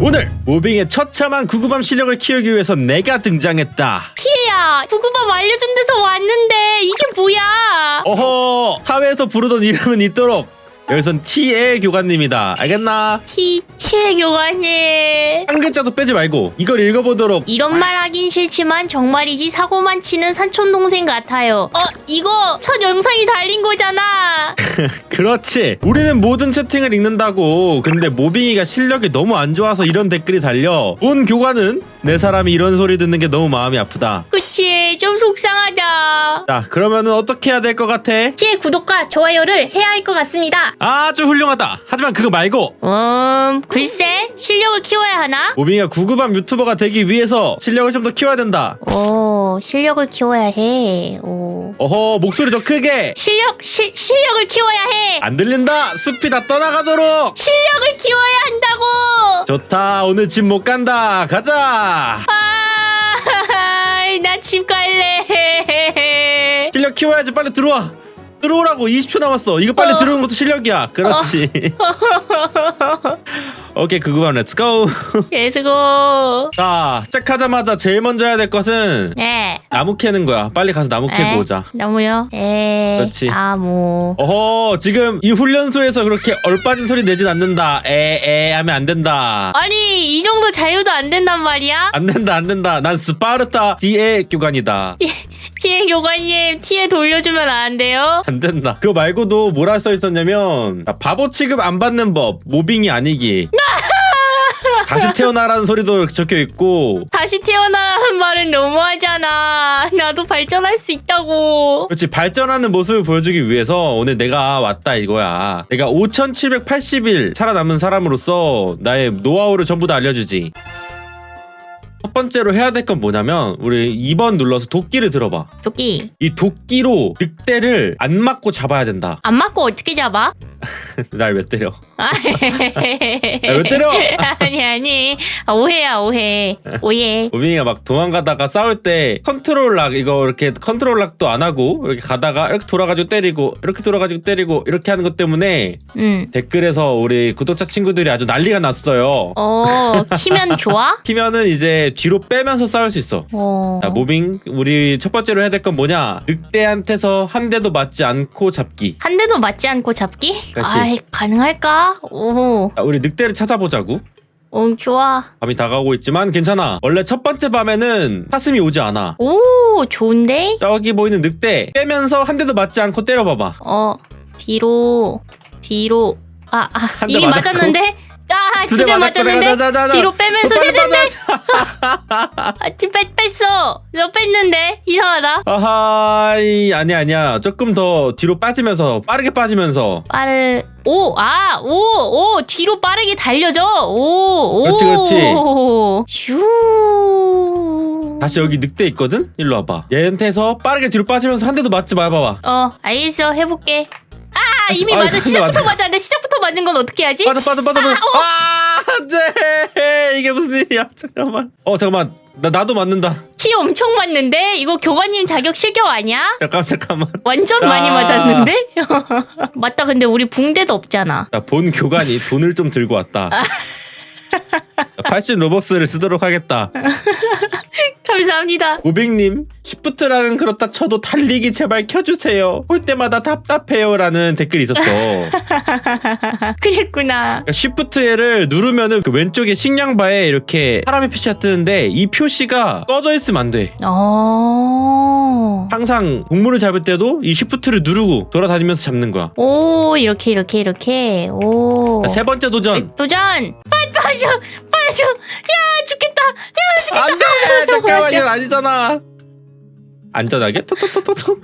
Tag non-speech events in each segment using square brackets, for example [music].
오늘 모빙의 처참한 구구밤 실력을 키우기 위해서 내가 등장했다. 티야 구구밤 알려준 데서 왔는데 이게 뭐야 어허 사회에서 부르던 이름은 있도록 여기선 T의 교관님이다. 알겠나? 티 티의 교관님 한 글자도 빼지 말고 이걸 읽어보도록. 이런 말 하긴 싫지만 정말이지 사고만 치는 사촌 동생 같아요 어 이거 첫 영상이 달린 거잖아 [laughs] 그렇지. 우리는 모든 채팅을 읽는다고. 근데 모빙이가 실력이 너무 안 좋아서 이런 댓글이 달려. 본 교관은 내 사람이 이런 소리 듣는 게 너무 마음이 아프다. 그치 좀 속상하다 자, 그러면은 어떻게 해야 될 것 같아? 티의 구독과 좋아요를 해야 할 것 같습니다 아주 훌륭하다. 하지만 그거 말고 음 글쎄 실력을 키워야 하나? 모빙이가 구구밤 유튜버가 되기 위해서 실력을 좀 더 키워야 된다. 오 실력을 키워야 해 오 어허 목소리 더 크게 실력 시, 실력을 키워야 해안 들린다. 숲이 다 떠나가도록. 실력을 키워야 한다고. 좋다. 오늘 집 못 간다. 가자. 아, [laughs] 나 집 갈래. [laughs] 실력 키워야지. 빨리 들어와. 들어오라고. 20초 남았어. 이거 빨리 어. 들어오는 것도 실력이야. 그렇지 [laughs] 오케이 그거만 렛츠고 예수고. [laughs] 자 시작하자마자 제일 먼저 해야 될 것은 네. 나무 캐는 거야 빨리 가서 나무 캐고 오자 나무요? 에. 그렇지. 나무. 어허 지금 이 훈련소에서 그렇게 얼빠진 소리 내진 않는다 에에 하면 안 된다 아니 이 정도 자유도 안 된단 말이야? 안 된다 안 된다 난 스파르타 D의 교관이다 티에 교관님 티에 돌려주면 안 돼요? 안 된다 그거 말고도 뭐라 써 있었냐면 자, 바보 취급 안 받는 법 모빙이 아니기 [laughs] 다시 태어나라는 소리도 적혀 있고 다시 태어나라는 말은 너무하잖아. 나도 발전할 수 있다고. 그렇지 발전하는 모습을 보여주기 위해서 오늘 내가 왔다 이거야 내가 5780일 살아남은 사람으로서 나의 노하우를 전부 다 알려주지 첫 번째로 해야 될 건 뭐냐면 우리 2번 눌러서 도끼를 들어봐 도끼. 이 도끼로 늑대를 안 맞고 잡아야 된다 안 맞고 어떻게 잡아? [laughs] 날 왜 때려 아, 왜 때려? [laughs] 아니 아니 아, 오해야 오해 오해 우빈이가 막 도망가다가 싸울 때 컨트롤 락 이거 이렇게 컨트롤 락도 안 하고 이렇게 가다가 이렇게 돌아가지고 때리고 이렇게 돌아가지고 때리고 이렇게 하는 것 때문에 응. 댓글에서 우리 구독자 친구들이 아주 난리가 났어요. 어 키면 좋아? [laughs] 키면은 이제 뒤로 빼면서 싸울 수 있어. 어. 자, 모빙 우리 첫 번째로 해야 될 건 뭐냐? 늑대한테서 한 대도 맞지 않고 잡기. 한 대도 맞지 않고 잡기? 그렇지. 아이 가능할까? 오, 자, 우리 늑대를 찾아보자고. 오 좋아. 밤이 다가오고 있지만 괜찮아. 원래 첫 번째 밤에는 사슴이 오지 않아. 오 좋은데? 저기 보이는 늑대 빼면서 한 대도 맞지 않고 때려봐봐. 어 뒤로 뒤로 아, 아대 이미 맞았고. 맞았는데 두 아두 대 맞았고, 맞았는데 자. 뒤로 빼면서 세 대. 맞아. [laughs] 아, 뺐, 뺐어. 너 뺐는데 이상하다. 아하 이 아니야 아니야 조금 더 뒤로 빠지면서 빠르게 빠지면서 빠르 오 아 오 오 뒤로 빠르게 달려줘 오 오. 그렇지, 그렇지. 슈. 다시 여기 늑대 있거든 일로 와봐 얘한테서 빠르게 뒤로 빠지면서 한 대도 맞지 말아봐봐 어 알겠어 해볼게. 아 이미 아이, 맞아. 근데 시작부터 맞아. 맞았는데 시작부터 맞은 건 어떻게 하지? 빠져 빠져 빠져 빠져 아 안돼 이게 무슨 일이야? 잠깐만. 어 잠깐만. 나 나도 맞는다. 티 엄청 맞는데? 이거 교관님 자격 실격 아니야? 잠깐만 잠깐만. 완전 아. 많이 맞았는데? [laughs] 맞다. 근데 우리 붕대도 없잖아. 나본 교관이 돈을 좀 들고 왔다. 80 로벅스를 쓰도록 하겠다 [laughs] 감사합니다. 고백님 시프트랑은 그렇다 쳐도 달리기 제발 켜주세요 볼 때마다 답답해요라는 댓글이 있었어 [laughs] 그랬구나. 시프트를 누르면은 그 왼쪽에 식량바에 이렇게 사람의 표시가 뜨는데 이 표시가 꺼져 있으면 안 돼. 어. 항상 동물을 잡을 때도 이 시프트를 누르고 돌아다니면서 잡는 거야. 오 이렇게 이렇게 이렇게 오. 세 번째 도전. 도전. 빨리 빠져 빠져. 야 죽겠다. 야 죽겠다. 안 돼! 잠깐만, 이건 아니잖아. 안전하게 톡톡톡톡톡.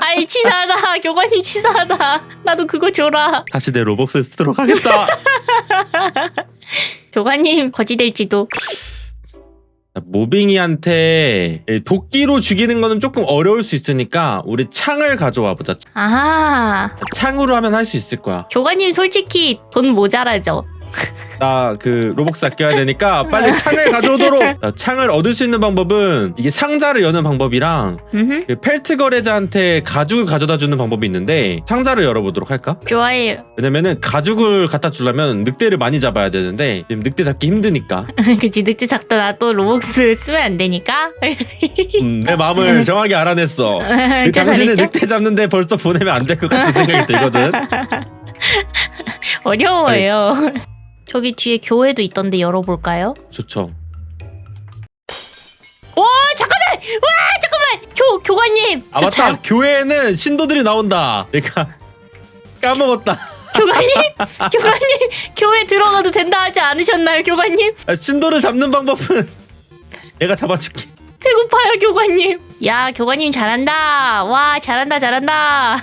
아이 치사하다. 교관님 치사하다. 나도 그거 줘라. 다시 내 로벅스 쓰도록 하겠다. [laughs] 교관님 거지 될지도. 모빙이한테 도끼로 죽이는 거는 조금 어려울 수 있으니까 우리 창을 가져와 보자. 아하. 창으로 하면 할 수 있을 거야. 교관님 솔직히 돈 모자라죠. 나 그 로벅스 아껴야 되니까 빨리 창을 가져오도록. 자, [laughs] 창을 얻을 수 있는 방법은 이게 상자를 여는 방법이랑 음, 그 펠트 거래자한테 가죽을 가져다 주는 방법이 있는데 상자를 열어보도록 할까? 좋아요. 왜냐면은 가죽을 갖다 주려면 늑대를 많이 잡아야 되는데 지금 늑대 잡기 힘드니까 [laughs] 그치 늑대 작다 나또 로벅스 쓰면 안 되니까. 음, 내 마음을 정확히 알아냈어. [laughs] 그 저 당신은 잘했죠? 늑대 잡는데 벌써 보내면 안 될 것 같은 생각이 들거든. 어려워요. 저기 뒤에 교회도 있던데 열어볼까요? 좋죠. 와 잠깐만! 와 잠깐만! 교 교관님! 아 저 맞다. 잘- 교회에는 신도들이 나온다. 내가 [laughs] 까먹었다. 교관님! [laughs] 교관님! 교회 들어가도 된다 하지 않으셨나요 교관님? 아, 신도를 잡는 방법은 [laughs] 내가 잡아줄게. 배고파요 교관님. 야 교관님 잘한다. 와 잘한다 잘한다.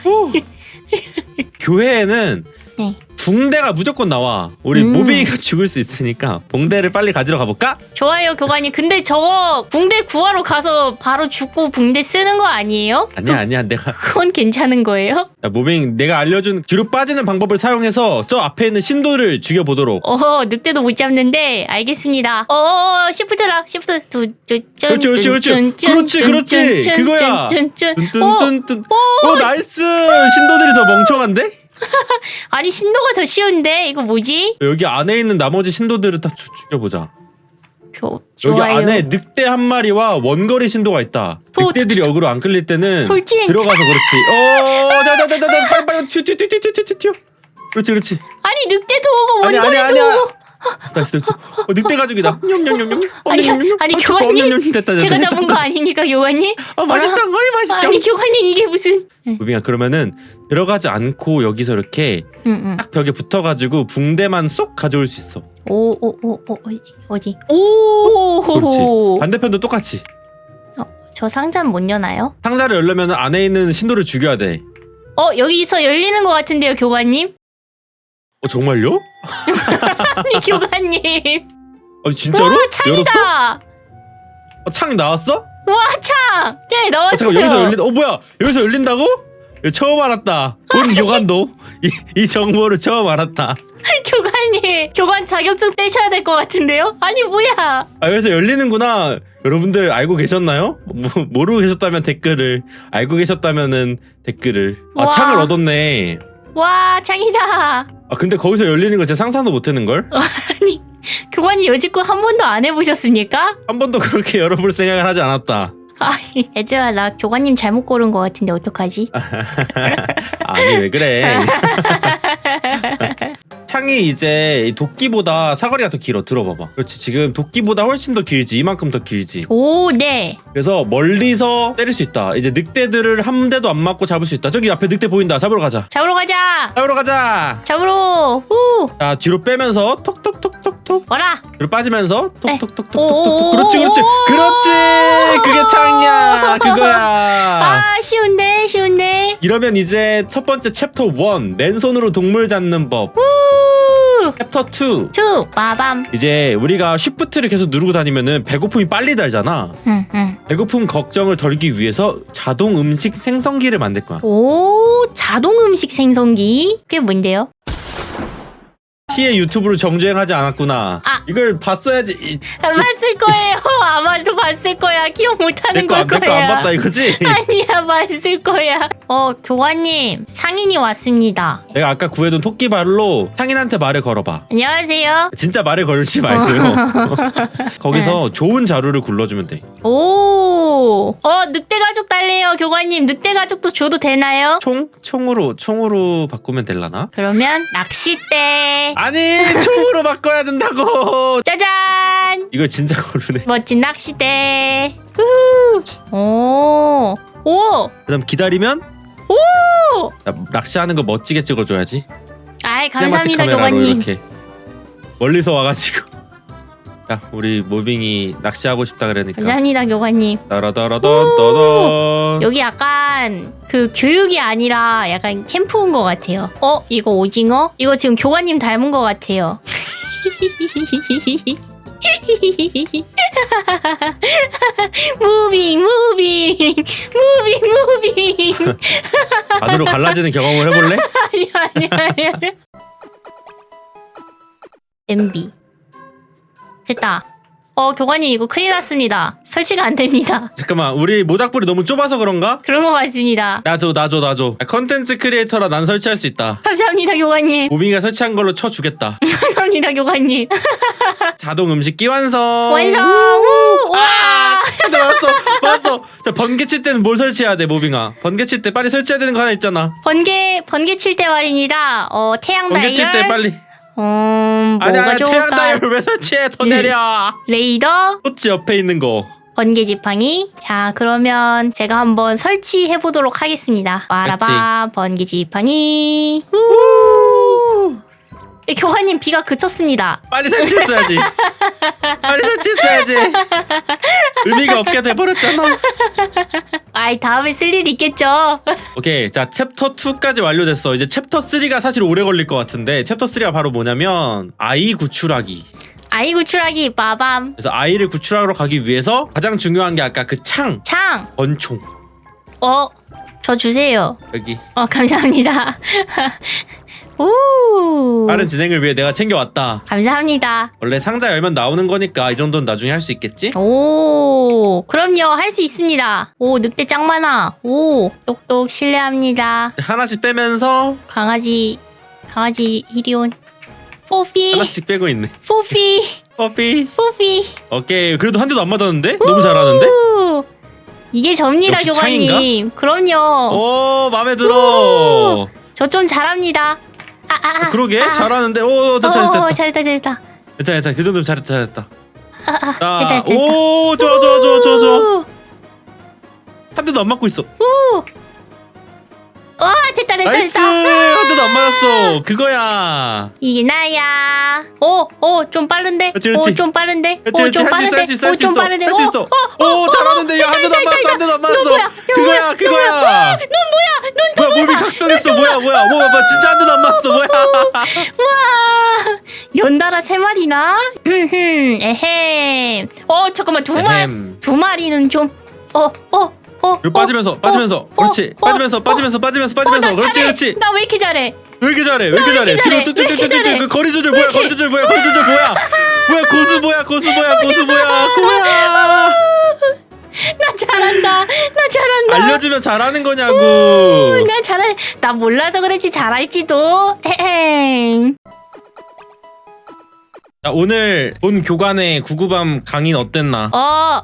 교회에는 네. 붕대가 무조건 나와. 우리 음. 모빙이가 [laughs] 죽을 수 있으니까 붕대를 빨리 가지러 가볼까? 좋아요 교관님. 근데 저거 붕대 구하러 가서 바로 죽고 붕대 쓰는 거 아니에요? 아니야 아니야 내가 그건 괜찮은 거예요? 야, 모빙 내가 알려준 뒤로 빠지는 방법을 사용해서 저 앞에 있는 신도를 죽여보도록. 어 늑대도 못 잡는데 알겠습니다. 어 시프트라 시프트 두두쭌 그렇지, 그렇지, 그렇지. 그렇지, 그렇지. 그거야. 뜬뜬뜬뜬. 오 나이스. 신도들이 더 멍청한데? [laughs] 아니 신도가 더 쉬운데 이거 뭐지? 여기 안에 있는 나머지 신도들을 다 죽- 죽여보자. 조, 여기 좋아요. 안에 늑대 한 마리와 원거리 신도가 있다. 도- 늑대들이 어그로 안 끌릴 때는 돌진. 들어가서 그렇지. 어, 자자자자자 빨리 빨리 튀튀튀튀튀튀 튀어. 그렇지 그렇지. 아니 늑대도 오고 아니, 아니, 원거리도 아니야. 오고 나이스 나이스. 어, 늑대 가죽이다. 냠냠냠냠. 어, 아니, 냠냠냠. 아니, 어, 어, 냠냠. 됐다, 됐다, 제가 됐다. 잡은 거 아닙니까 교관님? 아 맛있다. 어이 맛있죠. 아니 교관님 이게 무슨? 무빙아 그러면은 들어가지 않고 여기서 이렇게 응응. 딱 벽에 붙어가지고 붕대만 쏙 가져올 수 있어. 오오오 오 어디? 오. 그렇지. 반대편도 똑같이. 저 상자는 못 여나요? 상자를 열려면 안에 있는 신도를 죽여야 돼. 어 여기서 열리는 것 같은데요 교관님? 어 정말요? [laughs] 아니 교관님. 아 진짜로? 와 열었어? 창이다. 어, 창 나왔어? 와 창. 네 어, 나왔어요. 잠깐 여기서 열린다. 어 뭐야? 여기서 열린다고? 이거 처음 알았다. 본 교관도 이, 이 정보를 처음 알았다. [laughs] 교관님 교관 자격증 떼셔야 될 것 같은데요? 아니 뭐야? 아 여기서 열리는구나. 여러분들 알고 계셨나요? 뭐, 모르고 계셨다면 댓글을 알고 계셨다면은 댓글을 아 와. 창을 얻었네. 와 창이다. 아 근데 거기서 열리는 거 진짜 상상도 못했는 걸? [laughs] 아니 교관님 여지껏 한 번도 안 해보셨습니까? 한 번도 그렇게 [laughs] 열어볼 생각을 하지 않았다. 아니 얘들아 나 교관님 잘못 고른 것 같은데 어떡하지? [laughs] 아니 왜 그래? 창이 이제 이 도끼보다 사거리가 더 길어. 들어봐봐. 그렇지 지금 도끼보다 훨씬 더 길지. 이만큼 더 길지. 오 네. 그래서 멀리서 때릴 수 있다. 이제 늑대들을 한 대도 안 맞고 잡을 수 있다. 저기 앞에 늑대 보인다. 잡으러 가자. 잡으러 가자. 잡으러 가자. 잡으러. 후. 자 뒤로 빼면서 톡톡톡톡톡 와라. 뒤로 빠지면서 네. 톡톡톡톡톡톡 그렇지 그렇지 그렇지 그게 창이야 그거야 [laughs] 아 쉬운데. 이러면 이제 첫 번째 챕터 1 맨손으로 동물 잡는 법 후. 챕터 2 투. 빠밤. 이제 우리가 쉬프트를 계속 누르고 다니면은 배고픔이 빨리 달잖아 응 응. 배고픔 걱정을 덜기 위해서 자동 음식 생성기를 만들 거야 오 자동 음식 생성기. 그게 뭔데요? T의 유튜브를 정주행하지 않았구나 아. 이걸 봤어야지 이- [laughs] 안 봤을 거예요. 봤을 거야. 기억 못하는 내거 거야. 안 봤다 이거지? [laughs] 아니야 봤을 거야. 어 교관님 상인이 왔습니다. 내가 아까 구해둔 토끼 발로 상인한테 말을 걸어봐 안녕하세요. 진짜 말을 걸지 말고요. [laughs] [laughs] 거기서 좋은 자루를 굴러주면 돼. 오. 어 늑대 가죽 달래요 교관님. 늑대 가죽도 줘도 되나요? 총? 총으로 총으로 바꾸면 될라나? 그러면 낚싯대. 아니 총으로 바꿔야 된다고. 짜잔. 이거 진짜 [laughs] 고르네. 멋진 낚싯대. 후. 오. 오. 그다음 기다리면 오. 나, 낚시하는 거 멋지게 찍어줘야지. 아이 시네마틱 감사합니다 카메라로 교관님. 이렇게 멀리서 와가지고. 자 우리 모빙이 낚시하고 싶다 그러니까. 감사합니다 교관님. 따라따라던 떠던. 여기 약간 그 교육이 아니라 약간 캠프 온 것 같아요. 어 이거 오징어? 이거 지금 교관님 닮은 것 같아요. [laughs] [laughs] 무빙 무빙 무빙 무빙 [laughs] 반으로 갈라지는 경험을 해볼래? [laughs] 아니 아니 아니 MB. 됐다. 어, 교관님 이거 큰일 났습니다. 설치가 안 됩니다. [laughs] 잠깐만 우리 모닥불이 너무 좁아서 그런가? 그런 것 같습니다. 나줘 나줘 나줘 아, 컨텐츠 크리에이터라 난 설치할 수 있다 감사합니다, 교관님. [laughs] 모빙이가 설치한 걸로 쳐주겠다 감사합니다, 교관님. [laughs] 자동 음식기 완성 완성! 우! 와! 근데 왔어 왔어 자 번개 칠 때는 뭘 설치해야 돼 모빙아 번개 칠 때 빨리 설치해야 되는 거 하나 있잖아 번개, 번개 칠 때 말입니다. 어, 태양 번개. 칠때 빨리 음, 뭐가 아니 아니 좋을까? 태양 다이얼 왜 설치해 더 예. 내려 레이더, 토치 옆에 있는 거 번개 지팡이. 자, 그러면 제가 한번 설치해 보도록 하겠습니다. 빠라바, 번개 지팡이. 우! 네, 교관님 비가 그쳤습니다. 빨리 설치했어야지 빨리 설치했어야지 [laughs] 의미가 없게 돼버렸잖아 아이, 다음에 쓸 일 있겠죠? [laughs] 오케이 자 챕터 2까지 완료됐어 이제 챕터 3가 사실 오래 걸릴 것 같은데 챕터 3가 바로 뭐냐면 아이 구출하기 아이 구출하기, 빠밤. 그래서 아이를 구출하러 가기 위해서 가장 중요한 게 아까 그창 창! 권총 어, 저 주세요. 여기 어, 감사합니다. [laughs] 오. 빠른 진행을 위해 내가 챙겨왔다 감사합니다. 원래 상자 열면 나오는 거니까 이 정도는 나중에 할 수 있겠지? 오, 그럼요. 할 수 있습니다. 오, 늑대 짱 많아. 오, 똑똑 실례합니다. 하나씩 빼면서 강아지, 강아지 이리 온. 뽀삐, 하나씩 빼고 있네 뽀삐, 뽀삐 뽀삐. 오케이 그래도 한 대도 안 맞았는데? 너무 잘하는데? 우! 이게 접니다, 역시 교관님. 그럼요. 오 마음에 들어 저 좀 잘합니다. 아, 아, 아. 그러게 아. 잘하는데 오 됐다 어, 됐다 어, 됐다 잘했다, 잘했다. 괜찮아 괜찮아 그 정도면 잘했다 잘했다 아, 아, 자, 됐다, 됐다. 오 좋아 좋아 좋아 좋아 좋아 우! 한 대도 안 맞고 있어 와, 됐다, 됐다, 나이스 됐다. 한 대도 안 맞았어 그거야 이게 나야. 오, 오, 좀 빠른데? 그렇지, 그렇지. 오, 좀 빠른데? 그렇지 오, 그렇지 좀할수 있어 빠른데? 할수 있어 오, 할수좀 있어 빠른데? 할수 있어 오 잘하는데 야 한 대도 안 맞았어 한 대도 안 맞았어 뭐야? 그거야 그거야 넌 뭐야 몸이 각성했어 뭐야 뭐야 뭐야 뭐 진짜 한 대도 안 맞았어 뭐야 와, 연달아 세 마리나? 음흠, 에헴. 어, 잠깐만, 두 마리, 에헴. 두 마리는 좀, 어, 어, 어. 그리고 빠지면서 빠지면서 그렇지 빠지면서 빠지면서 빠지면서 빠지면서 그렇지 그렇지 나 왜 이렇게 잘해? 왜 이렇게 잘해 왜 이렇게 왜 잘해 뒤로 잘해? 그 거리 조절 뭐야? 거리 조절 뭐야 거리 조절 뭐야 뭐야 고수 뭐야 고수 뭐야 고수 뭐야 뭐야 [laughs] 나 잘한다. 나 잘한다. 알려주면 잘하는 거냐고 나 잘할, 나 몰라서 그랬지 잘할지도. 에헴. 자, 오늘 본 교관의 구구밤 강의는 어땠나 어,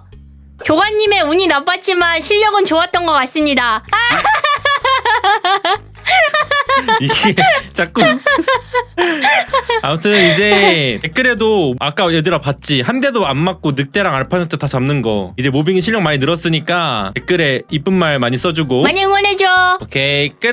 교관님의 운이 나빴지만 실력은 좋았던 것 같습니다. 아, [laughs] 이게 자꾸 아무튼 이제 댓글에도 아까 얘들아 봤지 한 대도 안 맞고 늑대랑 알파네트 다 잡는 거 이제 모빙이 실력 많이 늘었으니까 댓글에 이쁜 말 많이 써주고 많이 응원해줘. 오케이 끝